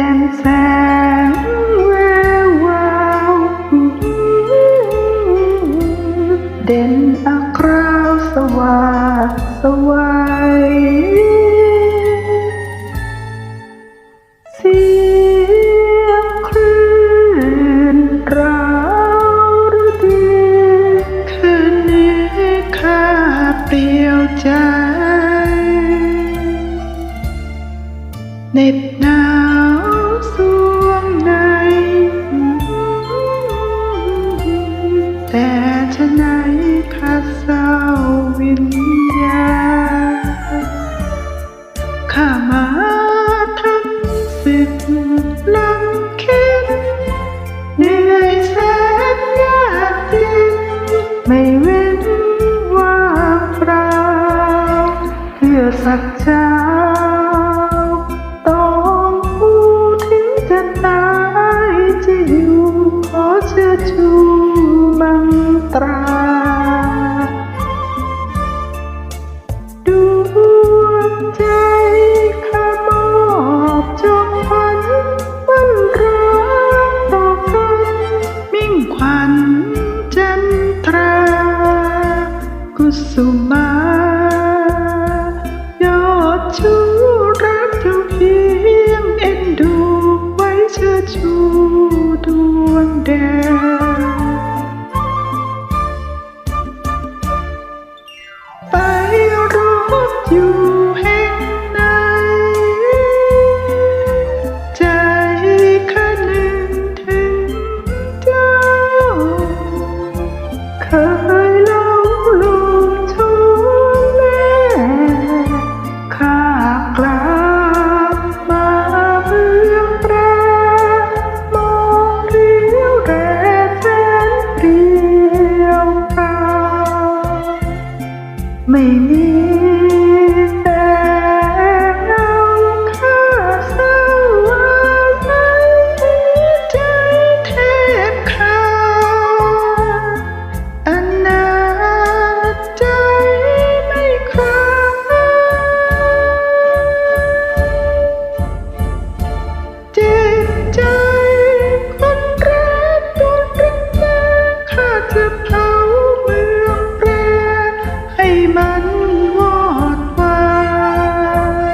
จ่มแสงแวววาวเด่นอัคราวสว่างสวัยเสียงคลื่นราวฤดีคืนนี้ข้าเปลี่ยวใจเน็บหนา ไหนข้าเศร้าวิญญาณข้ามาทั้งสิบลำเค็นเหนื่อยแสนยากเย็นไม่เว้นว่างเปล่าเพื่อสักเจ้า กุ ไม่มี มันวอดวา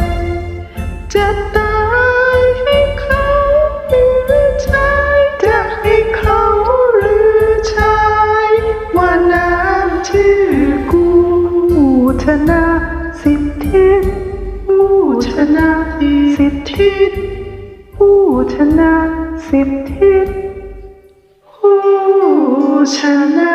ยจะตายให้เขาหรือชายจะให้เขาหรือชายว่าน้ำชื่อกูผู้ชนะสิทธิผู้ชนะสิทธิผู้ชนะสิทธิผู้ชนะ